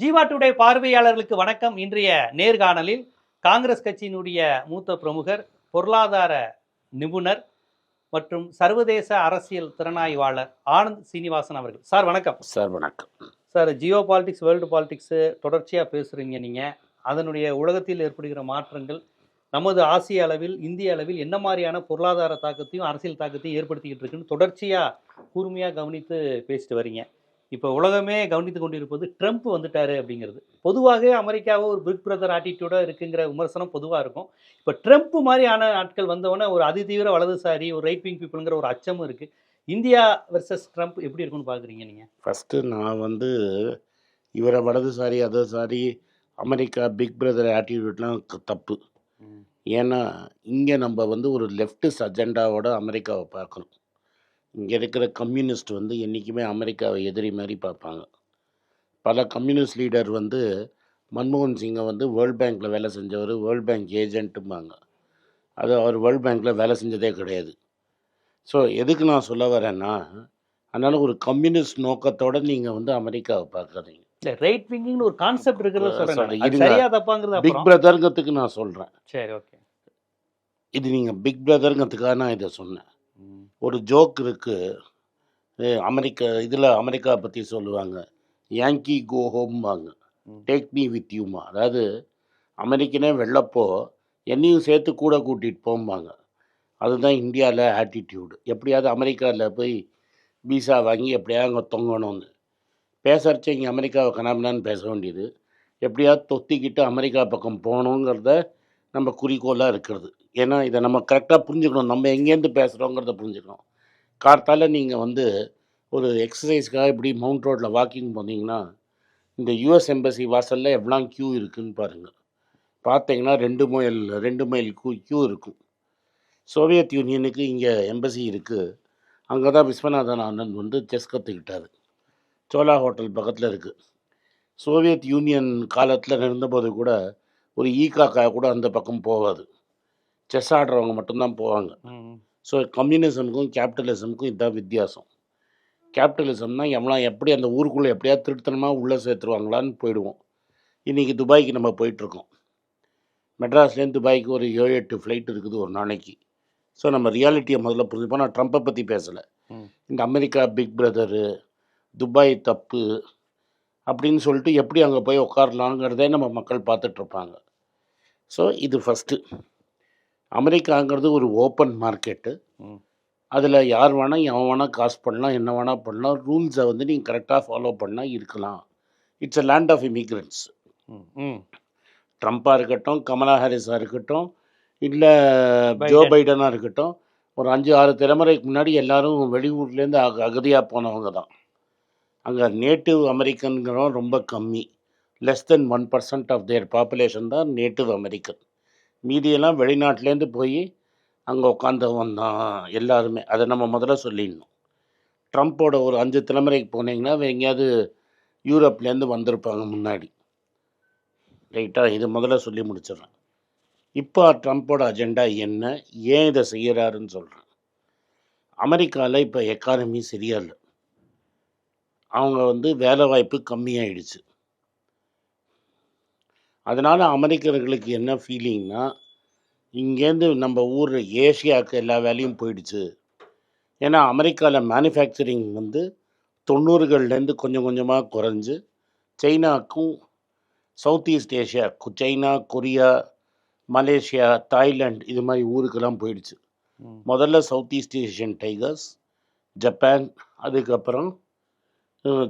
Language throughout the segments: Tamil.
ஜீவா டுடே பார்வையாளர்களுக்கு வணக்கம். இன்றைய நேர்காணலில் காங்கிரஸ் கட்சியினுடைய மூத்த பிரமுகர் பொருளாதார நிபுணர் மற்றும் சர்வதேச அரசியல் திறனாய்வாளர் ஆனந்த் சீனிவாசன் அவர்கள். சார் வணக்கம். சார் வணக்கம். Sir geopolitics world politics தொடர்ச்சியாக பேசுகிறீங்க நீங்கள் அதனுடைய உலகத்தில் ஏற்படுகிற மாற்றங்கள் நமது ஆசிய அளவில் இந்திய அளவில் என்ன மாதிரியான பொருளாதார தாக்கத்தையும் அரசியல் தாக்கத்தையும் ஏற்படுத்திக்கிட்டு இருக்குன்னு தொடர்ச்சியாக கூர்மையாக கவனித்து பேசிட்டு வரீங்க. இப்போ உலகமே கவனித்து கொண்டிருப்பது ட்ரம்ப் வந்துட்டாரு அப்படிங்கிறது. பொதுவாகவே அமெரிக்காவை ஒரு பிக் பிரதர் ஆட்டிடியூடாக இருக்குங்கிற விமர்சனம் பொதுவாக இருக்கும். இப்போ ட்ரம்ப் மாதிரியான ஆட்கள் வந்தவொடனே ஒரு அதிதீவிர வலதுசாரி ஒரு ரைட் விங் பீப்புளுங்கிற ஒரு அச்சமும் இருக்குது இந்தியா வெர்சஸ் ட்ரம்ப் எப்படி இருக்குன்னு பார்க்குறீங்க நீங்கள் ஃபஸ்ட்டு நான் வந்து இவரை வலதுசாரி அததுசாரி அமெரிக்கா பிக் பிரதர் ஆட்டிடியூட்லாம் தப்பு. ஏன்னா இங்கே நம்ம வந்து ஒரு லெஃப்டிஸ்ட் அஜெண்டாவோட அமெரிக்காவை பார்க்கணும். இங்கே இருக்கிற கம்யூனிஸ்ட் வந்து என்றைக்குமே அமெரிக்காவை எதிரி மாதிரி பார்ப்பாங்க. பல கம்யூனிஸ்ட் லீடர் வந்து மன்மோகன் சிங்கை வந்து வேர்ல்ட் பேங்க்கில் வேலை செஞ்சவர் வேர்ல்ட் பேங்க் ஏஜென்ட்டும்பாங்க அது அவர் வேர்ல்ட் பேங்க்கில் வேலை செஞ்சதே கிடையாது. ஸோ எதுக்கு நான் சொல்ல வரேன்னா அதனால் ஒரு கம்யூனிஸ்ட் நோக்கத்தோட நீங்கள் வந்து அமெரிக்காவை பார்க்காதீங்க. இல்ல ரைட் விங்கிங்னு ஒரு கான்செப்ட் இருக்கிறத இருங்க. சரியா தப்பாங்கிறது பிக் பிரதருங்கிறதுக்கு நான் சொல்கிறேன் சரி ஓகே இது நீங்கள் பிக் பிரதருங்கிறதுக்காக நான் இதை சொன்னேன். ஒரு ஜோக் இருக்குது அமெரிக்கா இதில் அமெரிக்கா பற்றி சொல்லுவாங்க. யாங்கி கோ ஹோம்பாங்க. டேக் மீ வித் யூமா அதாவது அமெரிக்கனே வெள்ளப்போ என்னையும் சேர்த்து கூட கூட்டிகிட்டு போம்பாங்க. அதுதான் இந்தியாவில் ஆட்டிடியூடு எப்படியாவது அமெரிக்காவில் போய் விசா வாங்கி எப்படியாவது அங்கே தொங்கணும்னு. பேசுறச்ச இங்கே அமெரிக்காவை கனாமினான்னு பேச வேண்டியது. எப்படியாவது தொத்திக்கிட்டு அமெரிக்கா பக்கம் போகணுங்கிறத நம்ம குறிக்கோளாக இருக்கிறது. ஏன்னா இதை நம்ம கரெக்டாக புரிஞ்சுக்கணும். நம்ம எங்கேருந்து பேசுகிறோங்கிறத புரிஞ்சுக்கணும். கார்த்தால் நீங்கள் வந்து ஒரு எக்ஸசைஸ்க்காக இப்படி மவுண்ட் ரோட்டில் வாக்கிங் போனீங்கன்னா இந்த யூஎஸ் எம்பசி வாசலில் எவ்வளோ க்யூ இருக்குன்னு பாருங்கள் பார்த்தீங்கன்னா ரெண்டு மைல் ரெண்டு மைல் க்யூ க்யூ இருக்கும். சோவியத் யூனியனுக்கு இங்கே எம்பசி இருக்குது அங்கே தான் விஸ்வநாதன் ஆனந்த் வந்து செஸ் கற்றுக்கிட்டார் சோலா ஹோட்டல் பக்கத்தில் இருக்குது சோவியத் யூனியன் காலத்தில் இருந்தபோது கூட ஒரு ஈ காக்கா கூட அந்த பக்கம் போகாது. செஸ் ஆடுறவங்க மட்டும்தான் போவாங்க. ஸோ கம்யூனிசமுக்கும் கேபிட்டலிசமுக்கும் இதுதான் வித்தியாசம். கேபிட்டலிசம்னா எவ்வளோ எப்படி அந்த ஊருக்குள்ளே எப்படியாவது திருத்தனமாக உள்ளே சேர்த்துருவாங்களான்னு போயிடுவோம். இன்றைக்கி துபாய்க்கு நம்ம போயிட்டுருக்கோம். மெட்ராஸ்லேருந்து துபாய்க்கு ஒரு ஏழு எட்டு ஃப்ளைட் இருக்குது ஒரு நாளைக்கு. ஸோ நம்ம ரியாலிட்டியை முதல்ல புரிஞ்சுப்போம். நான் ட்ரம்ப்பை பற்றி பேசலை. இந்த அமெரிக்கா பிக் பிரதரு துபாய் தப்பு அப்படின்னு சொல்லிட்டு எப்படி அங்கே போய் உட்காரலாங்கிறதே நம்ம மக்கள் பார்த்துட்ருப்பாங்க. ஸோ இது ஃபஸ்ட்டு அமெரிக்காங்கிறது ஒரு ஓப்பன் மார்க்கெட்டு. அதில் யார் வேணால் எவன் வேணால் காசு பண்ணலாம் என்ன வேணால் பண்ணலாம் ரூல்ஸை வந்து நீங்கள் கரெக்டாக ஃபாலோ பண்ணால் இருக்கலாம். It's a land of immigrants ட்ரம்ப்பாக இருக்கட்டும் கமலா ஹாரிஸாக இருக்கட்டும் இல்லை ஜோ பைடன். பைடனாக இருக்கட்டும் ஒரு அஞ்சு ஆறு தலைமுறைக்கு முன்னாடி எல்லாரும் வெளியூர்லேருந்து அக அகதியாக போனவங்க தான். அங்கே நேட்டிவ் அமெரிக்கன்கிறோம் ரொம்ப கம்மி. Less than one percent of their population தான் நேட்டிவ் அமெரிக்கன் மீதியெல்லாம் வெளிநாட்டிலேருந்து போய் அங்கே உட்காந்தவன் தான் எல்லாருமே. அதை நம்ம முதல்ல சொல்லிடணும். ட்ரம்ப்போட ஒரு அஞ்சு தலைமுறைக்கு போனீங்கன்னா எங்கேயாவது யூரோப்லேருந்து வந்திருப்பாங்க முன்னாடி. ரைட்டாக இது முதல்ல சொல்லி முடிச்சிடுறேன். இப்போ ட்ரம்ப்போட அஜெண்டா என்ன? ஏன் இதை செய்கிறாருன்னு சொல்கிறேன் அமெரிக்காவில் இப்போ எக்கானமி சரியா இல்லை. அவங்க வந்து வேலை வாய்ப்பு கம்மியாயிடுச்சு. அதனால் அமெரிக்கர்களுக்கு என்ன ஃபீலிங்னா இங்கேருந்து நம்ம ஊர் ஏஷியாவுக்கு எல்லா வேலையும் போயிடுச்சு. ஏன்னா அமெரிக்காவில் மேனுஃபேக்சரிங் வந்து தொண்ணூறுகள்லேருந்து கொஞ்சம் கொஞ்சமாக குறைஞ்சு சைனாக்கும் south east Asia China Korea Malaysia Thailand இது மாதிரி ஊருக்கெல்லாம் போயிடுச்சு. முதல்ல south east Asian tigers Japan அதுக்கப்புறம்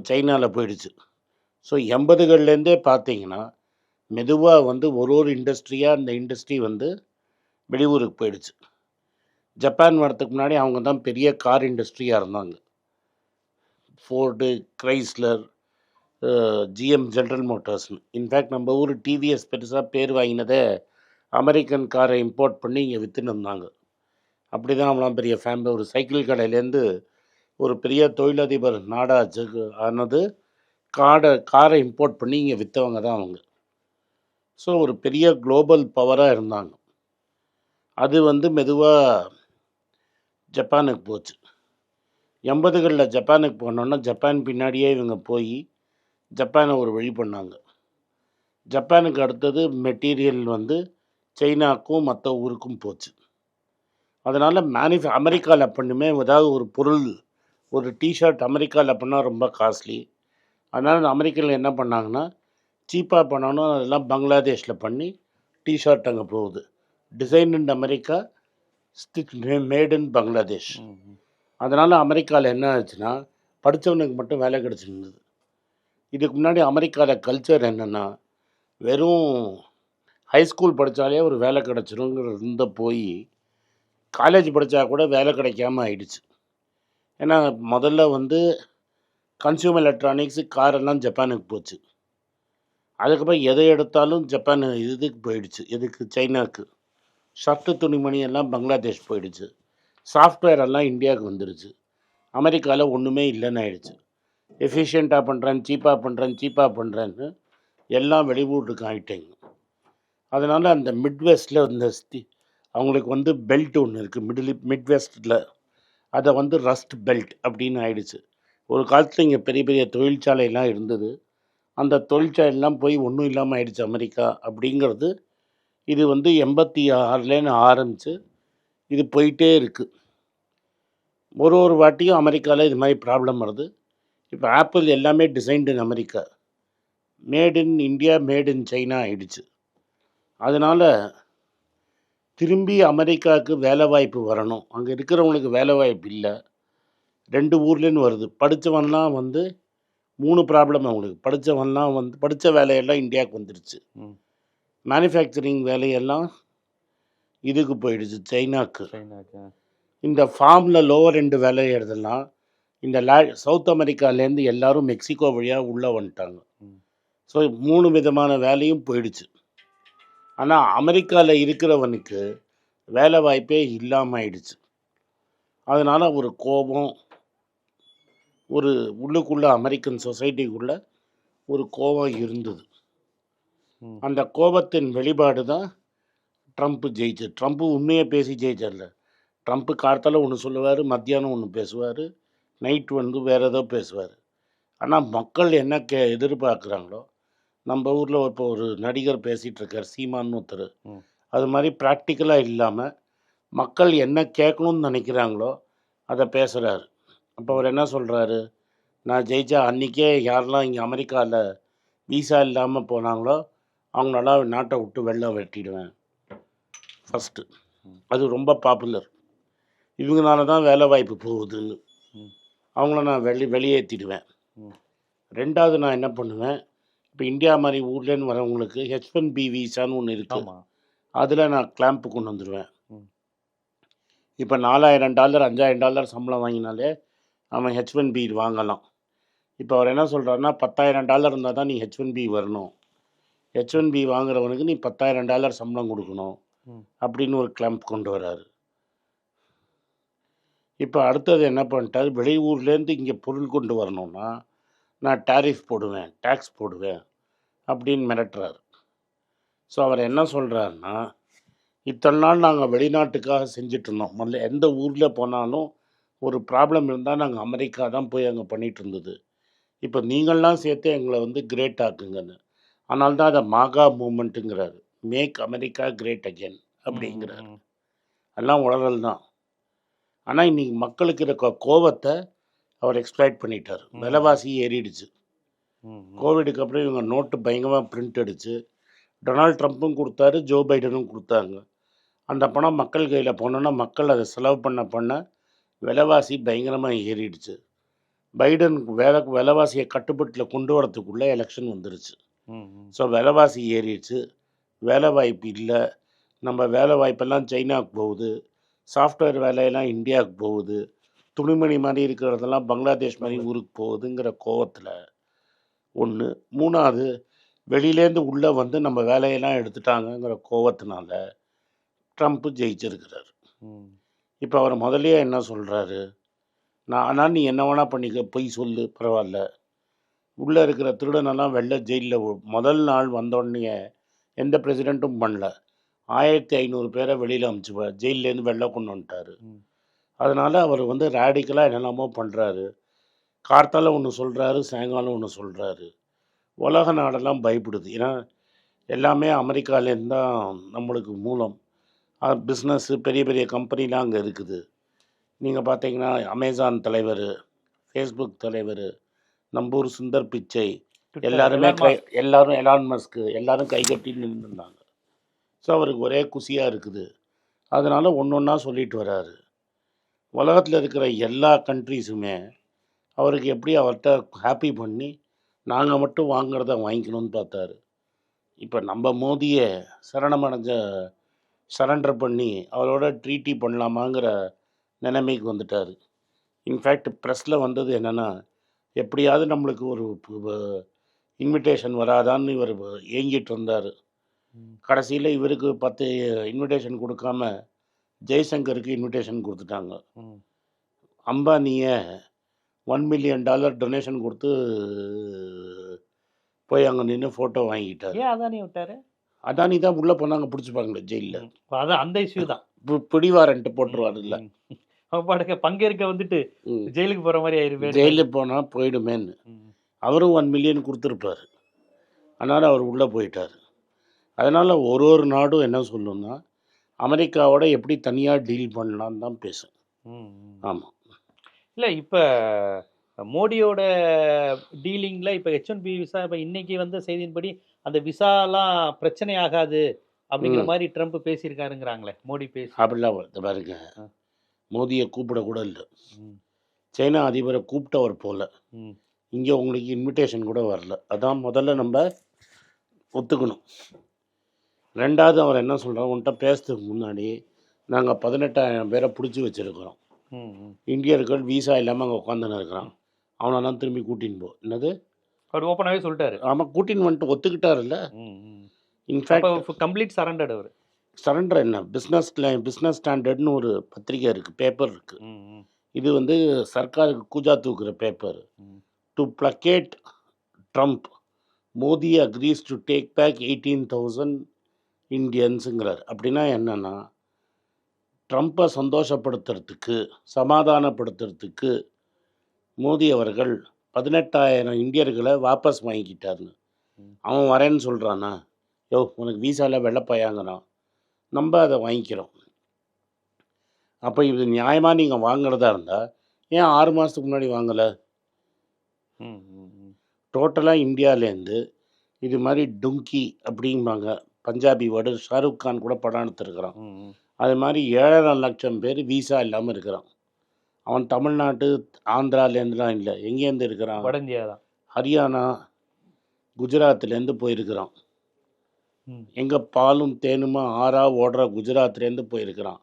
சைனாவில் போயிடுச்சு. ஸோ எண்பதுகள்லேருந்தே பார்த்தீங்கன்னா மெதுவாக வந்து ஒரு ஒரு இண்டஸ்ட்ரியாக அந்த இண்டஸ்ட்ரி வந்து வெளியூருக்கு போயிடுச்சு. ஜப்பான் வரத்துக்கு முன்னாடி அவங்க தான் பெரிய கார் இண்டஸ்ட்ரியாக இருந்தாங்க. ஃபோர்டு கிரைஸ்லர் ஜிஎம் ஜென்ரல் மோட்டார்ஸ்னு இன்ஃபேக்ட் நம்ம ஊர் டிவிஎஸ் பெருசாக பேர் வாங்கினதே அமெரிக்கன் காரை இம்போர்ட் பண்ணி இங்கே விற்றுன்னு இருந்தாங்க. அப்படி தான் அவங்களாம் பெரிய ஃபேமிலி ஒரு சைக்கிள் கடையிலேருந்து ஒரு பெரிய தொழிலதிபர் நாடாச்சு ஆனது காடை காரை இம்போர்ட் பண்ணி இங்கே விற்றவங்க தான் அவங்க. ஸோ ஒரு பெரிய குளோபல் பவராக இருந்தாங்க. அது வந்து மெதுவாக ஜப்பானுக்கு போச்சு. எண்பதுகளில் ஜப்பானுக்கு போனோன்னா ஜப்பான் பின்னாடியே இவங்க போய் ஜப்பானை ஒரு வழி பண்ணாங்க. ஜப்பானுக்கு அடுத்தது மெட்டீரியல் வந்து சைனாக்கும் மற்ற ஊருக்கும் போச்சு. அதனால் மேனுஃபே அமெரிக்காவில் பண்ணுமே ஏதாவது ஒரு பொருள் ஒரு டிஷர்ட் அமெரிக்காவில் பண்ணால் ரொம்ப காஸ்ட்லி அதனால் அமெரிக்காவில் என்ன பண்ணாங்கன்னா சீப்பாக பண்ணணும் அதெல்லாம் பங்களாதேஷில் பண்ணி டிஷர்ட் அங்கே போகுது. Design in America stitch made in Bangladesh அதனால் அமெரிக்காவில் என்ன ஆச்சுன்னா படித்தவனுக்கு மட்டும் வேலை கிடச்சிருந்தது. இதுக்கு முன்னாடி அமெரிக்காவில் கல்ச்சர் என்னென்னா வெறும் ஹைஸ்கூல் படித்தாலே ஒரு வேலை கிடச்சிருங்கிற இருந்த போய் காலேஜ் படித்தா கூட வேலை கிடைக்காம ஆயிடுச்சு. ஏன்னா முதல்ல வந்து கன்சியூமர் எலக்ட்ரானிக்ஸு காரெல்லாம் ஜப்பானுக்கு போச்சு. அதுக்கப்புறம் எதை எடுத்தாலும் ஜப்பான் இதுக்கு போயிடுச்சு. எதுக்கு? சைனாவுக்கு ஷர்ட்டு துணிமணி எல்லாம் பங்களாதேஷ் போயிடுச்சு. சாஃப்ட்வேர் எல்லாம் இந்தியாவுக்கு வந்துடுச்சு அமெரிக்காவில் ஒன்றுமே இல்லைன்னு ஆயிடுச்சு. எஃபிஷியண்ட்டாக பண்ணுறேன் சீப்பாக பண்ணுறேன் சீப்பாக பண்ணுறேன்னு எல்லாம் வெளியூட்டுக்கு ஆகிட்டேங்க அதனால் அந்த மிட்வெஸ்ட்டில் இந்த ஸ்தி அவங்களுக்கு வந்து பெல்ட் ஒன்று இருக்குது மிடில் மிட்வெஸ்ட்டில் அதை வந்து ரஸ்ட் பெல்ட் அப்படின்னு ஆயிடுச்சு. ஒரு காலத்தில் இங்கே பெரிய பெரிய தொழிற்சாலையெல்லாம் இருந்தது. அந்த தொழிற்சாலையெல்லாம் போய் ஒன்றும் இல்லாமல் ஆயிடுச்சு அமெரிக்கா அப்படிங்கிறது. இது வந்து எண்பத்தி ஆறுலேன்னு ஆரம்பித்து இது போயிட்டே இருக்குது ஒரு ஒரு வாட்டியும் அமெரிக்காவில் இது மாதிரி ப்ராப்ளம் வருது. இப்போ ஆப்பிள் எல்லாமே designed in America made in India made in China ஆயிடுச்சு. அதனால் திரும்பி அமெரிக்காவுக்கு வேலை வாய்ப்பு வரணும். அங்கே இருக்கிறவங்களுக்கு வேலை வாய்ப்பு இல்லை. ரெண்டு ஊர்லேருந்து வருது. படித்தவன்லாம் வந்து மூணு ப்ராப்ளம் அவங்களுக்கு. படித்தவன்லாம் வந்து படித்த வேலையெல்லாம் இந்தியாவுக்கு வந்துடுச்சு. மேனுஃபேக்சரிங் வேலையெல்லாம் இதுக்கு போயிடுச்சு சைனாக்கு. இந்த ஃபார்மில் லோவர் ரெண்டு வேலை செய்கிறதெல்லாம் இந்த லே சவுத் அமெரிக்காலேருந்து எல்லாரும் மெக்சிகோ வழியாக உள்ளே வந்துட்டாங்க. ஸோ மூணு விதமான வேலையும் போயிடுச்சு. ஆனால் அமெரிக்காவில் இருக்கிறவனுக்கு வேலை வாய்ப்பே இல்லாமல் ஆயிடுச்சு அதனால் ஒரு கோபம் ஒரு உள்ளுக்குள்ளே அமெரிக்கன் சொசைட்டிக்குள்ளே ஒரு கோபம் இருந்தது. அந்த கோபத்தின் வெளிப்பாடு தான் ட்ரம்ப் ஜெயிச்சு ட்ரம்ப் உண்மையை பேசி ஜெயிச்சார்ல. ட்ரம்ப்பு கார்த்தால ஒன்று சொல்லுவார் மத்தியானம் ஒன்று பேசுவார் நைட் வந்து வேறு ஏதோ பேசுவார். ஆனால் மக்கள் என்ன கே எதிர்பார்க்குறாங்களோ நம்ம ஊரில் இப்போ ஒரு நடிகர் பேசிகிட்டு இருக்கார் சீமான்னு ஒருத்தர். அது மாதிரி ப்ராக்டிக்கலாக இல்லாமல் மக்கள் என்ன கேட்கணும்னு நினைக்கிறாங்களோ அதை பேசுகிறாரு அப்போ அவர் என்ன சொல்கிறாரு நான் ஜெயிச்சா அன்றைக்கே யாரெல்லாம் இங்கே அமெரிக்காவில் விசா இல்லாமல் போனாங்களோ அவங்களெல்லாம் நாட்டை விட்டு வெளில வெட்டிடுவேன் ஃபஸ்ட்டு. அது ரொம்ப பாப்புலர் இவங்கனால தான் வேலை வாய்ப்பு போகுதுன்னு. அவங்கள நான் வெளி வெளியேற்றிடுவேன். ரெண்டாவது நான் என்ன பண்ணுவேன்? இப்போ இந்தியா மாதிரி ஊர்லேருந்து வரவங்களுக்கு ஹெச் ஒன் பி விசான்னு ஒன்று இருக்குது ஆமாம் அதில் நான் கிளாம்ப்பு கொண்டு வந்துடுவேன். இப்போ நாலாயிரம் டாலர் அஞ்சாயிரம் டாலர் சம்பளம் வாங்கினாலே அவன் ஹெச் ஒன் பி வாங்கலாம். இப்போ அவர் என்ன சொல்கிறாருன்னா பத்தாயிரம் டாலர் இருந்தால் தான் நீ ஹெச் ஒன் பி வரணும். ஹெச் ஒன் பி வாங்குறவனுக்கு நீ பத்தாயிரம் டாலர் சம்பளம் கொடுக்கணும். அப்படின்னு ஒரு கிளம்ப் கொண்டு வராரு. இப்போ அடுத்தது என்ன பண்ணிட்டாரு? வெளியூர்லேருந்து இங்கே பொருள் கொண்டு வரணும்னா நான் டாரிஃப் போடுவேன் டேக்ஸ் போடுவேன் அப்படின்னு மிரட்டுறாரு. ஸோ அவர் என்ன சொல்கிறாருன்னா இத்தனை நாள் நாங்கள் வெளிநாட்டுக்காக செஞ்சுட்டு இருந்தோம். முதல்ல எந்த ஊரில் போனாலும் ஒரு ப்ராப்ளம் இருந்தால் நாங்கள் அமெரிக்கா தான் போய் அங்கே பண்ணிகிட்டு இருந்தது. இப்போ நீங்கள்லாம் சேர்த்து எங்களை வந்து கிரேட் ஆக்குங்கன்னு. ஆனால் தான் அதை மாகா மூமெண்ட்டுங்கிறாரு மேக் அமெரிக்கா கிரேட் அகேன் அப்படிங்கிறார். எல்லாம் உளறல் தான். ஆனால் இன்னைக்கு மக்களுக்கு இருக்க கோவத்தை அவர் எக்ஸ்ப்ளாய்ட் பண்ணிட்டார். விலைவாசி ஏறிடுச்சு. கோவிடுக்கு அப்புறம் இவங்க நோட்டு பயங்கரமாக பிரிண்ட் அடிச்சு டொனால்ட் ட்ரம்ப்பும் கொடுத்தாரு ஜோ பைடனும் கொடுத்தாங்க. அந்த பணம் மக்கள் கையில் போனோன்னா மக்கள் அதை செலவு பண்ண பண்ண விலைவாசி பயங்கரமாக ஏறிடுச்சு. பைடன் வேலை விலைவாசியை கட்டுப்பாட்டில் கொண்டு வரத்துக்குள்ளே எலெக்ஷன் வந்துருச்சு. ஸோ விலைவாசி ஏறிடுச்சு. வேலை வாய்ப்பு இல்லை. நம்ம வேலை வாய்ப்பெல்லாம் சைனாவுக்கு போகுது. சாஃப்ட்வேர் வேலையெல்லாம் இந்தியாவுக்கு போகுது. துணிமணி மாதிரி இருக்கிறதெல்லாம் பங்களாதேஷ் மாதிரி ஊருக்கு போகுதுங்கிற கோவத்தில் ஒன்று மூணாவது வெளியிலேருந்து உள்ளே வந்து நம்ம வேலையெல்லாம் எடுத்துட்டாங்கங்கிற கோவத்தினால ட்ரம்ப்பு ஜெயிச்சிருக்கிறார். இப்போ அவர் முதல்லயே என்ன சொல்கிறாரு நான் ஆனால் நீ என்ன வேணால் பண்ணிக்க பொய் சொல்லு பரவாயில்ல. உள்ளே இருக்கிற திருடனெல்லாம் வெளில ஜெயிலில் முதல் நாள் வந்தோடனே எந்த பிரசிடெண்ட்டும் பண்ணல. ஆயிரத்தி ஐநூறு பேரை வெளியில் அமுச்சு ஜெயிலேருந்து வெளில கொண்டு வந்துட்டாரு. அதனால் அவர் வந்து ரேடிக்கலாக என்னெல்லாமோ பண்ணுறாரு கார்த்தால ஒன்று சொல்கிறாரு சாயங்காலம் ஒன்று சொல்கிறாரு உலக நாடெல்லாம் பயப்படுது. ஏன்னா எல்லாமே அமெரிக்காலேருந்து தான் நம்மளுக்கு மூலம். பிஸ்னஸ்ஸு பெரிய பெரிய கம்பெனிலாம் அங்கே இருக்குது. நீங்கள் பார்த்தீங்கன்னா அமேசான் தலைவர் ஃபேஸ்புக் தலைவர் நம்பூர் சுந்தர் பிச்சை எல்லாருமே கை. எல்லாரும் எலான் மஸ்க்கு எல்லாரும் கைகட்டி நின்றுருந்தாங்க. ஸோ அவருக்கு ஒரே குஷியாக இருக்குது. அதனால் ஒன்று ஒன்றா சொல்லிட்டு வராரு. உலகத்தில் இருக்கிற எல்லா கண்ட்ரீஸுமே அவருக்கு எப்படி அவர்கிட்ட ஹாப்பி பண்ணி நாங்கள் மட்டும் வாங்குறத வாங்கிக்கணும்னு பார்த்தாரு. இப்போ நம்ம மோதியை சரணமடைஞ்ச சரண்டர் பண்ணி அவரோட ட்ரீட்டி பண்ணலாமாங்கிற நிலைமைக்கு வந்துட்டார். இன்ஃபேக்ட் ப்ரெஸ்ஸில் வந்தது என்னென்னா எப்படியாவது நம்மளுக்கு ஒரு இன்விடேஷன் வராதான்னு இவர் ஏங்கிட்டு இருந்தார். கடைசியில் இவருக்கு பத்து இன்விடேஷன் கொடுக்காம ஜெய்சங்கருக்கு இன்விடேஷன் கொடுத்துட்டாங்க. அம்பானியை ஒன் மில்லியன் டாலர் டொனேஷன் கொடுத்து போய் அங்கே நின்று ஃபோட்டோ வாங்கிட்டார். ஏன் அதானி விட்டாரு? அதானி தான் உள்ளே போனாங்க பிடிச்சிப்பாங்களே ஜெயிலில். ம். அதான் அந்த இஷ்யூ தான். பிடிவாரன்ட்டு போட்டுருவாருல்ல ம். அவ பாட்டுக்கு பங்கேற்க வந்துட்டு. ஜெயிலுக்கு போற மாதிரி ஆயிருவே ஜெயிலுக்கு போனால் போயிடுமேன்னு. அவரும் ஒன் மில்லியன் கொடுத்துருப்பார். அதனால் அவர் உள்ளே போயிட்டார். அதனால் ஒரு ஒரு நாடும் என்ன சொல்லுன்னா அமெரிக்காவோட எப்படி தனியாக டீல் பண்ணலான்னு தான் பேசும் ஆமாம் இல்ல இப்ப மோடியோட டீலிங்ல இப்ப ஹெச் ஒன் பி விசா இப்ப இன்னைக்கு வந்த செய்தியின்படி அந்த விசாலாம் பிரச்சனை ஆகாது அப்படிங்கிற. மாதிரி ட்ரம்ப் பேசியிருக்காருங்கிறாங்களே மோடி பேசி. அப்படிலாம் வருது பாருங்க. மோதியை கூப்பிட கூட இல்லை. சைனா அதிபரை கூப்பிட்டவர் போல. இங்கே உங்களுக்கு இன்விடேஷன் கூட வரல. அதான் முதல்ல நம்ம ஒத்துக்கணும். ரெண்டாவது அவர் என்ன சொல்கிறார் உன்கிட்ட பேசுறதுக்கு முன்னாடி நாங்கள் பதினெட்டாயிரம் பேரை பிடிச்சி வச்சுருக்கிறோம். இந்தியர்கள் வீசா இல்லாமல் அங்கே உட்காந்துன்னு இருக்கிறான். அவனெல்லாம் திரும்பி கூட்டின்னு போ. என்னது? அவர் ஓப்பனாவே சொல்லிட்டாரு. ஆமாம் கூட்டின்னு வந்துட்டு ஒத்துக்கிட்டாருல்ல? இன்ஃபேக்ட் கம்ப்ளீட் சரண்டர்ட் அவர். சரண்டர் என்ன? பிஸ்னஸ் பிஸ்னஸ் ஸ்டாண்டர்ட்னு ஒரு பத்திரிக்கை இருக்குது பேப்பர் இருக்குது. இது வந்து சர்க்காருக்கு கூஜா தூக்குற paper. To placate Trump Modi agrees to take back eighteen thousand இந்தியன்ஸுங்கிறார். அப்படின்னா என்னன்னா ட்ரம்ப்பை சந்தோஷப்படுத்துறதுக்கு சமாதானப்படுத்துறதுக்கு மோடி அவர்கள் பதினெட்டாயிரம் இந்தியர்களை வாபஸ் வாங்கிக்கிட்டாருன்னு. ம். அவன் வரேன்னு சொல்கிறானா யோ உனக்கு வீசாவில் வெள்ளப்பையாங்கிறான் நம்ம அதை வாங்கிக்கிறோம். அப்போ இது நியாயமாக நீங்கள் வாங்குறதா இருந்தால் ஏன் ஆறு மாதத்துக்கு முன்னாடி வாங்கலை. டோட்டலாக இந்தியாவிலேருந்து இது மாதிரி டுங்கி அப்படிம்பாங்க. பஞ்சாபி வேர்டு ஷாருக் கான் கூட படம் எடுத்துருக்கிறான். அது மாதிரி ஏழரை லட்சம் பேர் வீசா இல்லாமல் இருக்கிறான். அவன் தமிழ்நாட்டு ஆந்திராலேருந்துலாம் இல்லை. எங்கேருந்து இருக்கிறான்? வட இந்தியா தான் ஹரியானா குஜராத்லேருந்து போயிருக்கிறான். எங்கே பாலும் தேனுமா ஆறா ஓடுற குஜராத்லேருந்து போயிருக்கிறான்.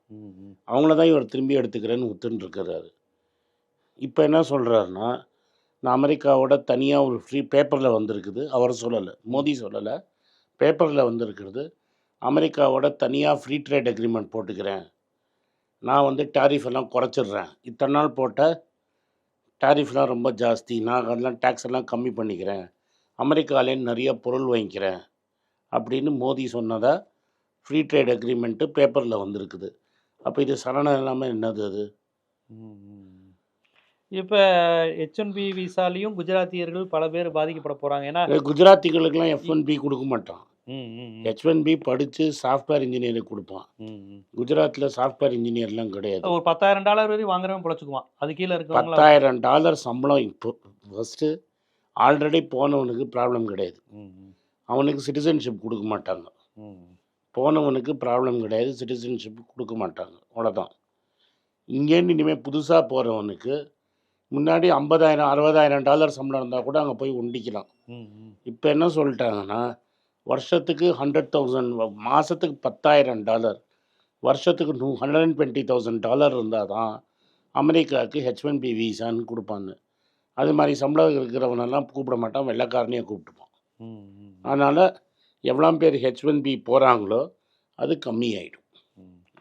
அவங்கள தான் இவர் திரும்பி எடுத்துக்கிறேன்னு ஒத்துன்னு இப்போ என்ன சொல்கிறாருன்னா நான் அமெரிக்காவோட தனியாக ஒரு ஃப்ரீ பேப்பரில் வந்திருக்குது. அவர் சொல்லலை. மோடி சொல்லலை. பேப்பரில் வந்திருக்கிறது. அமெரிக்காவோட தனியாக ஃப்ரீ ட்ரேட் அக்ரிமெண்ட் போட்டுக்கிறேன். நான் வந்து டாரிஃப் எல்லாம் குறைச்சிடுறேன். இத்தனை நாள் போட்ட டாரிஃப்லாம் ரொம்ப ஜாஸ்தி. நான் அதெல்லாம் டேக்ஸ் எல்லாம் கம்மி பண்ணிக்கிறேன். அமெரிக்காலேருந்து நிறைய பொருள் வாங்கிக்கிறேன். அப்படின்னு மோடி சொன்னதாக ஃப்ரீ ட்ரேட் அக்ரிமெண்ட்டு பேப்பரில் வந்திருக்குது. அப்போ இது சரணம் இல்லாமல் என்னது அது? இப்ப ஹெச் ஒன் பி விசாலையும் குஜராத்தியர்கள் பல பேர் பாதிக்கப்பட போறாங்க. ஏன்னா குஜராத்திகளுக்கெல்லாம் எஃப் ஒன் பி கொடுக்க மாட்டான். ம், ம், ம். ஹெச் ஒன் பி படித்து சாஃப்ட்வேர் இன்ஜினியருக்கு கொடுப்பான். குஜராத்தில் சாஃப்ட்வேர் இன்ஜினியர்லாம் கிடையாது. ஒரு பத்தாயிரம் டாலர் வரையும் வாங்குறவன் பொழைச்சுக்குவான். அது கீழே இருக்கவங்கள பத்தாயிரம் டாலர் சம்பளம் இப்போ ஃபஸ்ட்டு ஆல்ரெடி போனவனுக்கு ப்ராப்ளம் கிடையாது. அவனுக்கு சிட்டிசன்ஷிப் கொடுக்க மாட்டாங்க. போனவனுக்கு ப்ராப்ளம் கிடையாது. சிட்டிசன்ஷிப் கொடுக்க மாட்டாங்க. அவ்வளோதான் இங்கேருந்து இனிமேல் புதுசாக போகிறவனுக்கு முன்னாடி ஐம்பதாயிரம் அறுபதாயிரம் டாலர் சம்பளம் இருந்தால் கூட அங்கே போய் உண்டிக்கலாம். இப்போ என்ன சொல்லிட்டாங்கன்னா வருஷத்துக்கு ஹண்ட்ரட் தௌசண்ட் மாதத்துக்கு பத்தாயிரம் டாலர் வருஷத்துக்கு two hundred and twenty thousand dollar இருந்தால் தான் அமெரிக்காவுக்கு ஹெச் ஒன் பி வீசான்னு கொடுப்பாங்க அது மாதிரி சம்பளம் இருக்கிறவனெல்லாம் கூப்பிட மாட்டான் வெள்ளைக்காரனையே கூப்பிட்டுப்பான். அதனால் எவ்வளோ பேர் ஹெச் ஒன் பி போகிறாங்களோ அது கம்மியாயிடும்.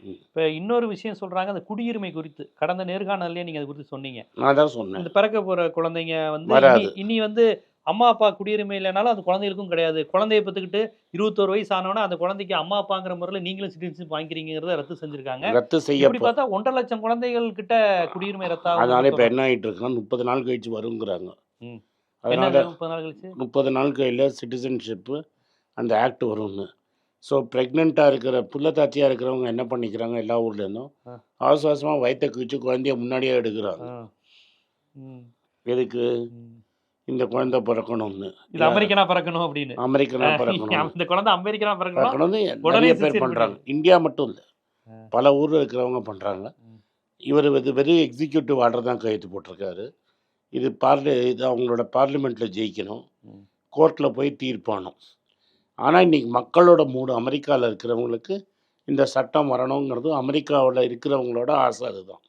இப்ப இன்னொரு விஷயம் சொல்றாங்க அந்த குடியுரிமை குறித்து. கடந்த நேர்காணல்லே நீங்க அதை குறித்து சொன்னீங்க. நான் தான் சொன்னேன். இந்த பிறக்க போற குழந்தைங்க வந்து. இனி- வந்து அம்மா அப்பா குடியுரிமை இல்லைனாலும் அந்த குழந்தைகளுக்கும் கிடையாது. குழந்தைய பெற்றுக்கிட்டு இருபத்தோரு வயசு ஆனவொன்னே அந்த குழந்தைக்கு அம்மா அப்பாங்கிற முறையில் நீங்களும் சிட்டிசன்ஷிப் வாங்கிக்கிறீங்கிறத ரத்து செஞ்சிருக்காங்க. ரத்து இப்படி செய்ய பார்த்தா ஒன்றரை லட்சம் குழந்தைகள் கிட்ட குடியுரிமை அதனால இப்போ ரத்தா என்ன ஆகிட்டு இருக்குன்னா முப்பது நாள் கழிச்சு வருங்கிறாங்க. அதனால் முப்பது நாள் கழிச்சு? முப்பது நாள் கையில் சிட்டிசன்ஷிப்பு அந்த ஆக்ட் வரும்னு. ஸோ ப்ரெக்னெண்ட்டாக இருக்கிற புள்ளத்தாச்சியாக இருக்கிறவங்க என்ன பண்ணிக்கிறாங்க எல்லா ஊர்லேருந்தும். அவசர அவசரமாக வயிற்ற கிழிச்சு குழந்தைய முன்னாடியே எடுக்கிறாங்க. எதுக்கு. இந்த குழந்தை பிறக்கணும்னு. இது அமெரிக்கனா பிறக்கணும் அப்படின்னு. அமெரிக்கனாக பிறக்கணும். இந்த குழந்தை அமெரிக்கனா பிறக்கணும் நிறைய பேர் பண்ணுறாங்க இந்தியா மட்டும் இல்லை. பல ஊரில் இருக்கிறவங்க பண்ணுறாங்க. இவர் இது வெறும் எக்ஸிக்யூட்டிவ் ஆர்டர் தான் கையெழுத்து போட்டிருக்காரு. இது பார்லி இது அவங்களோட பார்லிமெண்ட்டில் ஜெயிக்கணும். கோர்ட்டில் போய் தீர்ப்பானும். ஆனால் இன்னைக்கு மக்களோட மூடு அமெரிக்காவில் இருக்கிறவங்களுக்கு இந்த சட்டம் வரணுங்கிறது அமெரிக்காவில் இருக்கிறவங்களோட ஆசை அதுதான்.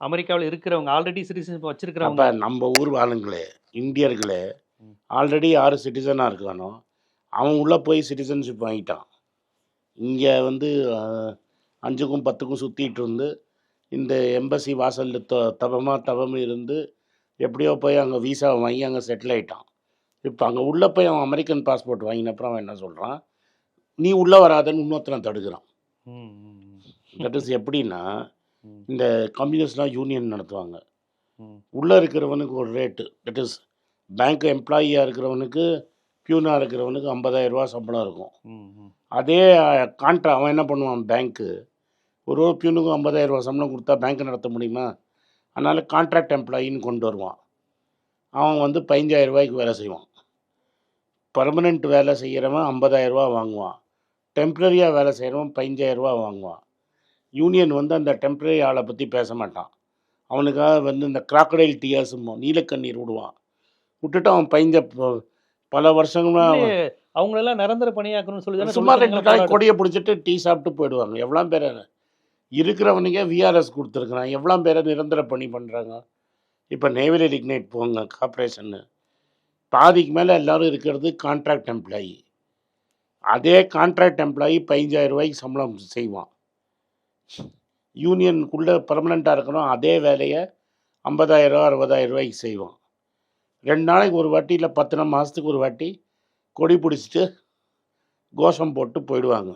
அமெரிக்காவில் இருக்கிறவங்க ஆல்ரெடி சிட்டிசன்ஷிப் அப்போ வச்சிருக்கிறவங்க நம்ம ஊர் ஆளுங்களே இந்தியர்களே. ஆல்ரெடி யார் சிட்டிசனாக இருக்கானோ அவன் உள்ளே போய் சிட்டிசன்ஷிப் வாங்கிட்டான் இங்கே வந்து அஞ்சுக்கும் பத்துக்கும் சுற்றிட்டு இருந்து இந்த எம்பசி வாசலில் த தவமாக தவம் இருந்து எப்படியோ போய் அங்கே வீசா வாங்கி அங்கே செட்டில் ஆயிட்டான் இப்போ அங்கே உள்ளே போய் அவன் அமெரிக்கன் பாஸ்போர்ட் வாங்கின அப்புறம் அவன் என்ன சொல்கிறான் நீ உள்ளே வராதன்னு இன்னொருத்தனை தடுக்கிறான். தட் இஸ் எப்படின்னா இந்த கம்யூனிஸ்ட்லாம் யூனியன் நடத்துவாங்க. உள்ளே இருக்கிறவனுக்கு ஒரு ரேட்டு தட் இஸ் பேங்க் எம்ப்ளாயியாக இருக்கிறவனுக்கு பியூனாக இருக்கிறவனுக்கு 50000 ரூபாய் சம்பளம் இருக்கும். அதே கான்ட்ரா அவன் என்ன பண்ணுவான்? பேங்க்கு ஒரு ஒரு பியூனுக்கும் 50000 ரூபாய் சம்பளம் கொடுத்தா பேங்க் நடத்த முடியுமா? அதனால் கான்ட்ராக்ட் எம்ப்ளாயின்னு கொண்டு வருவான். அவன் வந்து 15000 ரூபாய்க்கு வேலை செய்வான். பர்மனெண்ட் வேலை செய்கிறவன் 50000 ரூபாய் வாங்குவான். டெம்ப்ரரியாக வேலை செய்கிறவன் 15000 ரூபாய் வாங்குவான். யூனியன் வந்து அந்த டெம்ப்ரரி ஆளை பற்றி பேச மாட்டான். அவனுக்காக வந்து இந்த கிராக்கடைல் டியர்ஸுமோ நீலக்கண்ணீர் விடுவான். விட்டுட்டு அவன் பைஞ்ச பல வருஷங்களா அவங்களெல்லாம் நிரந்தர பணியாக்கணும்னு சொல்லி சும்மா ரெண்டு நாளைக்கு கொடியை பிடிச்சிட்டு டீ சாப்பிட்டு போயிடுவாங்க. எவ்வளோ பேர் இருக்கிறவனுக்கே விஆர்எஸ் கொடுத்துருக்குறான். எவ்வளோ பேரை நிரந்தர பணி பண்ணுறாங்க இப்போ நேவலி லிக்னைட் போங்க கார்ப்பரேஷன்னு பாதிக்கு மேலே எல்லோரும் இருக்கிறது கான்ட்ராக்ட் எம்ப்ளாயி அதே கான்ட்ராக்ட் எம்ப்ளாயி பதினஞ்சாயிரம் ரூபாய்க்கு சம்பளம் செய்வான். யூனியனுக்குள்ளே பர்மனெண்ட்டாக இருக்கிறோம் அதே வேலையை ஐம்பதாயிரம் அறுபதாயிரம் ரூபாய்க்கு செய்வான். ரெண்டு நாளைக்கு ஒரு வாட்டி இல்லை பத்து மாதத்துக்கு ஒரு வாட்டி கொடி பிடிச்சிட்டு கோஷம் போட்டு போயிடுவாங்க.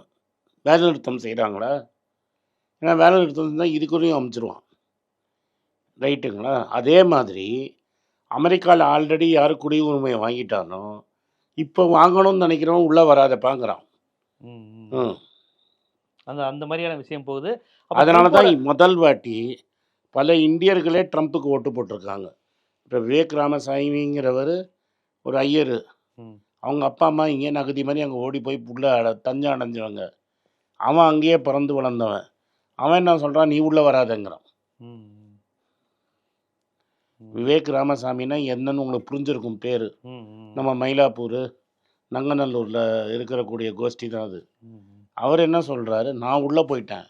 வேலை நிறுத்தம் செய்கிறாங்களா ஏன்னா வேலை நிறுத்தம் தான் இதுக்குறையும் அமைச்சிருவான். ரைட்டுங்களா? அதே மாதிரி அமெரிக்காவில் ஆல்ரெடி யார் குடியுரிமையை வாங்கிட்டானோ இப்போ வாங்கணும்னு நினைக்கிறவன் உள்ளே வராதப்பாங்கிறான். ம், அந்த அந்த மாதிரியான விஷயம் போகுது. அதனால தான் முதல் வாட்டி பல இந்தியர்களே ட்ரம்ப்புக்கு ஓட்டு போட்டிருக்காங்க. இப்போ விவேக் ராமசாமிங்கிறவர் ஒரு ஐயர். அவங்க அப்பா அம்மா இங்கே நகதி மாதிரி அங்கே ஓடி போய் புள்ள தஞ்சம் அடைஞ்சவங்க. அவன் அங்கேயே பிறந்து வளர்ந்தவன். அவன் என்ன சொல்கிறான் நீ உள்ளே வராதங்கிறான். விவேக் ராமசாமின்னா என்னன்னு உங்களுக்கு புரிஞ்சிருக்கும் பேர். நம்ம மயிலாப்பூர் நங்கநல்லூரில் இருக்கக்கூடிய கோஷ்டி தான் அது. அவர் என்ன சொல்கிறாரு நான் உள்ளே போயிட்டேன்.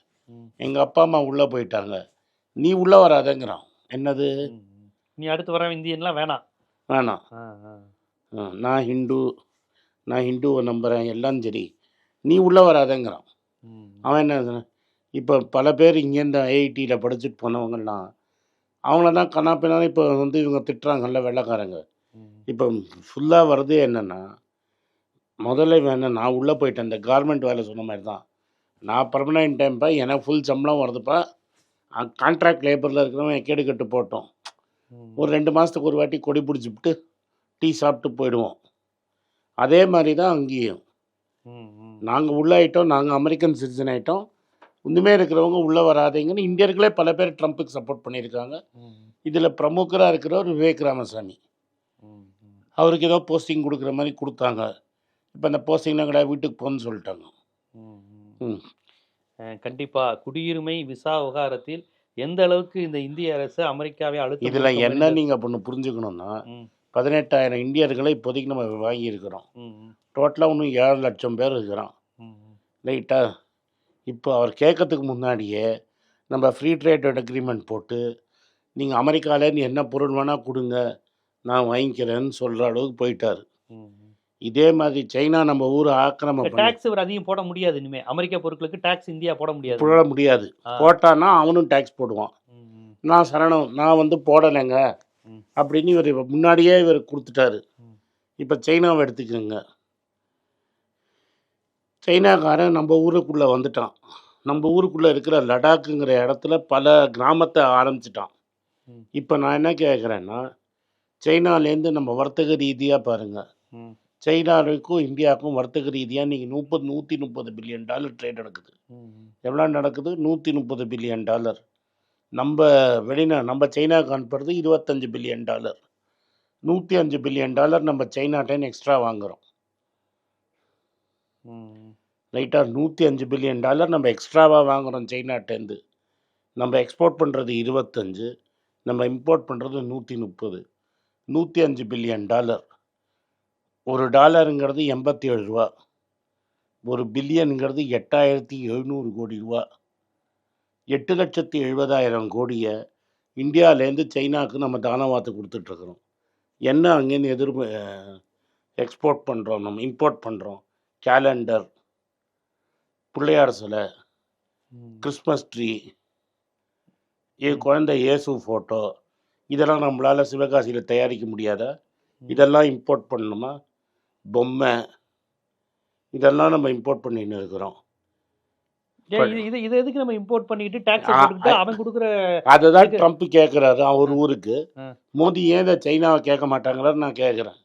எங்கள் அப்பா அம்மா உள்ளே போயிட்டாங்க. நீ உள்ளே வராதங்கிறான். என்னது. நீ அடுத்து வர இந்தியன்லாம் வேணாம். வேணாம். நான் ஹிந்து நான் ஹிந்துவை நம்புகிறேன் எல்லாம் சரி. நீ உள்ளே வராதங்கிறான். அவன் என்ன இப்போ பல பேர் இங்கேருந்து ஐஐடியில் படிச்சுட்டு போனவங்கலாம் அவங்களெல்லாம் கண்ணாப்பினா இப்போ வந்து இவங்க திட்டுறாங்கல்ல வெள்ளைக்காரங்க. இப்போ ஃபுல்லாக வர்றதே என்னென்னா முதல்ல என்ன நான் உள்ளே போயிட்டேன். இந்த கார்மெண்ட் வேலை சொன்ன மாதிரி தான் நான் பர்மனெண்ட் டைம்ப்பா எனக்கு ஃபுல் சம்பளம் வருதுப்பா. கான்ட்ராக்ட் லேபரில் இருக்கிறவன் எக்கேடு கட்டு போட்டோம். ஒரு ரெண்டு மாதத்துக்கு ஒரு வாட்டி கொடி பிடிச்சிவிட்டு டீ சாப்பிட்டு போயிடுவோம். அதே மாதிரி தான் அங்கேயும். நாங்கள் உள்ளே ஆயிட்டோம் நாங்கள் அமெரிக்கன் சிட்டிசன் ஆயிட்டோம். இன்னுமே இருக்கிறவங்க உள்ளே வராதீங்கன்னு இந்தியர்களே பல பேர் ட்ரம்ப்புக்கு சப்போர்ட் பண்ணியிருக்காங்க. இதில் பிரமுகராக இருக்கிறவர் விவேக் ராமசாமி. அவருக்கு ஏதோ போஸ்டிங் கொடுக்குற மாதிரி கொடுத்தாங்க. இப்போ அந்த போஸ்டிங்லாம் கிடையாது வீட்டுக்கு போன்னு சொல்லிட்டாங்க. ம், ம். ம். அஹ் கண்டிப்பா குடியுரிமை விசா விவகாரத்தில் எந்த அளவுக்கு இந்த இந்திய அரசு அமெரிக்காவை அழுத்தம் இதில் என்ன? நீங்கள் ஒன்று புரிஞ்சுக்கணுன்னா ம், பதினெட்டாயிரம் இந்தியர்களை இப்போதைக்கு நம்ம வாங்கியிருக்கிறோம். டோட்டலாக இன்னும் ஏழு லட்சம் பேர் இருக்கிறான். ம், ம். ரைட்டா? இப்போ அவர் கேட்கறதுக்கு முன்னாடியே நம்ம ஃப்ரீ ட்ரேட் அக்ரிமெண்ட் போட்டு நீங்கள் அமெரிக்காலேருந்து என்ன பொருள் வேணால் கொடுங்க நான் வாங்கிக்கிறேன்னு சொல்கிற அளவுக்கு போயிட்டார். இதே மாதிரி சைனா நம்ம ஊரை பண்ணி டாக்ஸ் இவர் அதிகம் போட முடியாது இனிமே அமெரிக்கா பொருட்களுக்கு டாக்ஸ் இந்தியா போட முடியாது போட முடியாது. போட்டான்னா அவனும் டேக்ஸ் போடுவான் நான் சரணம் நான் வந்து போடலைங்க. அப்படின்னு இவர் முன்னாடியே இவர் கொடுத்துட்டாரு. இப்போ சைனாவை எடுத்துக்கோங்க சைனாக்காரன் நம்ம ஊருக்குள்ளே வந்துட்டான். நம்ம ஊருக்குள்ளே இருக்கிற லடாக்குங்கிற இடத்துல பல கிராமத்தை ஆரம்பிச்சிட்டான். இப்போ நான் என்ன கேட்குறேன்னா சைனாலேருந்து நம்ம வர்த்தக ரீதியாக பாருங்கள் சைனாவுக்கும் இந்தியாவுக்கும் வர்த்தக ரீதியாக நீங்கள் முப்பது நூற்றி முப்பது பில்லியன் டாலர் ட்ரேட் நடக்குது. எவ்வளோ நடக்குது? நூற்றி முப்பது பில்லியன் டாலர். நம்ம வெளிநா நம்ம சைனாவுக்கு அனுப்புறது இருபத்தஞ்சு பில்லியன் டாலர். நூற்றி அஞ்சு பில்லியன் டாலர் நம்ம சைனாட்டேன்னு எக்ஸ்ட்ரா வாங்குகிறோம் ரைட்டாக நூற்றி அஞ்சு பில்லியன் டாலர் நம்ம எக்ஸ்ட்ராவாக வாங்குகிறோம் சைனாட்டேருந்து நம்ம எக்ஸ்போர்ட் பண்ணுறது இருபத்தஞ்சு நம்ம இம்போர்ட் பண்ணுறது நூற்றி முப்பது. நூற்றி அஞ்சு பில்லியன் டாலர். ஒரு டாலருங்கிறது எண்பத்தி ஏழு ரூபா. ஒரு பில்லியனுங்கிறது எட்டாயிரத்தி எழுநூறு கோடி ரூபா. எட்டு லட்சத்தி எழுபதாயிரம் கோடியை இந்தியாவிலேருந்து சைனாவுக்கு நம்ம தானவாத்து கொடுத்துட்ருக்குறோம். என்ன அங்கேருந்து எதிர் எக்ஸ்போர்ட் பண்ணுறோம் நம்ம இம்போர்ட் பண்ணுறோம் கேலண்டர் பிள்ளையார் சிலை கிறிஸ்மஸ் ட்ரீ குழந்தை இயேசு ஃபோட்டோ இதெல்லாம் நம்மளால் சிவகாசியில் தயாரிக்க முடியாதா? இதெல்லாம் இம்போர்ட் பண்ணணுமா? பொம்மை இதெல்லாம் நம்ம இம்போர்ட் பண்ணின்னு இருக்கிறோம். இது இது எதுக்கு நம்ம இம்போர்ட் பண்ணிட்டு டாக்ஸ். அவன் கொடுக்குற அதை தான் இதுக்கு- ட்ரம்ப் கேட்குறாரு அவர் ஊருக்கு. மோடி ஏன் இதை சைனாவை கேட்க மாட்டாங்கிறாரு நான் கேட்குறேன்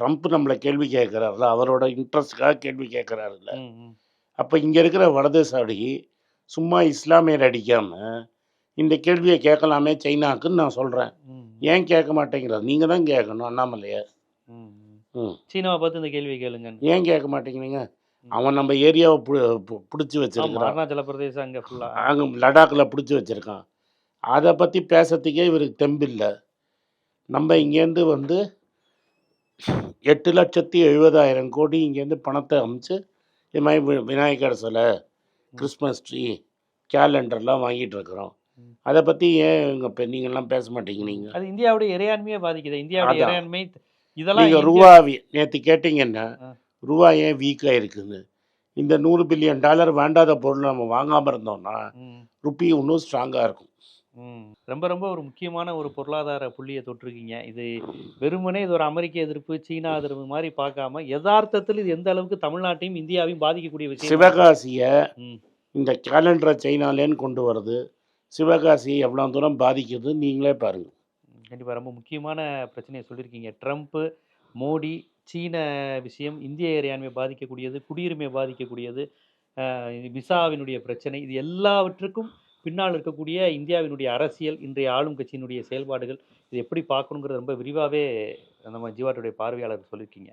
ட்ரம்ப் நம்மளை கேள்வி கேட்குறாருல அவரோட இன்ட்ரெஸ்ட்காக கேள்வி கேட்குறாருல்ல. அப்போ இங்கே இருக்கிற வடதேசாடி சும்மா இஸ்லாமியர் அடிக்காமல் இந்த கேள்வியை கேட்கலாமே சைனாக்குன்னு நான் சொல்கிறேன் ஏன் கேட்க மாட்டேங்கிறார்? நீங்கள் தான் கேட்கணும் அண்ணாமலையை. சீனாவை பார்த்து இந்த கேள்வி கேளுங்க ஏன் கேட்க மாட்டேங்கிறீங்க? அவன் நம்ம ஏரியாவை பிடிச்சி ஆமா வச்சிருக்கிறான் அருணாச்சல பிரதேசம் அங்க ஃபுல்லா அங்கே லடாக்கில் பிடிச்சி வச்சிருக்கான். அதை பற்றி பேசுறதுக்கே இவருக்கு தெம்பில்லை. நம்ம இங்கேருந்து வந்து எட்டு லட்சத்தி எழுபதாயிரம் கோடி இங்கேருந்து பணத்தை அமுச்சு இது மாதிரி விநாயகர் சிலை கிறிஸ்மஸ் ட்ரீ கேலண்டர்லாம் வாங்கிட்டு இருக்கிறோம். அதை பற்றி ஏன் இங்கே இப்போ நீங்கள்லாம் பேச மாட்டேங்கிறீங்க அது இந்தியாவுடைய இறையாண்மையை பாதிக்குது இந்தியாவுடைய. இறையாண்மை இதெல்லாம் நீங்கள் ரூபா நேற்று கேட்டிங்கன்னா. ரூபா ஏன் வீக்காக இருக்குன்னு இந்த நூறு பில்லியன் டாலர் வேண்டாத பொருள் நம்ம வாங்காமல் இருந்தோம்னா ருப்பி இன்னும் ஸ்ட்ராங்காக இருக்கும். ரொம்ப ரொம்ப ஒரு முக்கியமான ஒரு பொருளாதார புள்ளியை தொட்டிருக்கீங்க. இது வெறுமனே இது ஒரு அமெரிக்க எதிர்ப்பு சீனா எதிர்ப்பு மாதிரி பார்க்காம யதார்த்தத்தில் இது எந்த அளவுக்கு தமிழ்நாட்டையும் இந்தியாவையும் பாதிக்கக்கூடிய விஷயம்? சிவகாசியை இந்த கேலண்டரை சைனாலேன்னு கொண்டு வருது. சிவகாசியை எவ்வளோ தூரம் பாதிக்குது நீங்களே பாருங்கள் கண்டிப்பா ரொம்ப முக்கியமான பிரச்சனையை சொல்லியிருக்கீங்க. ட்ரம்ப்பு மோடி சீன விஷயம் இந்திய இறையாண்மையை பாதிக்கக்கூடியது குடியுரிமையை பாதிக்கக்கூடியது விசாவினுடைய பிரச்சனை இது எல்லாவற்றுக்கும் பின்னால் இருக்கக்கூடிய இந்தியாவினுடைய அரசியல் இன்றைய ஆளும் கட்சியினுடைய செயல்பாடுகள் இது எப்படி பார்க்கணுங்கிறது ரொம்ப விரிவாகவே நம்ம ஜீவாட்டுடைய பார்வையாளர் சொல்லியிருக்கீங்க.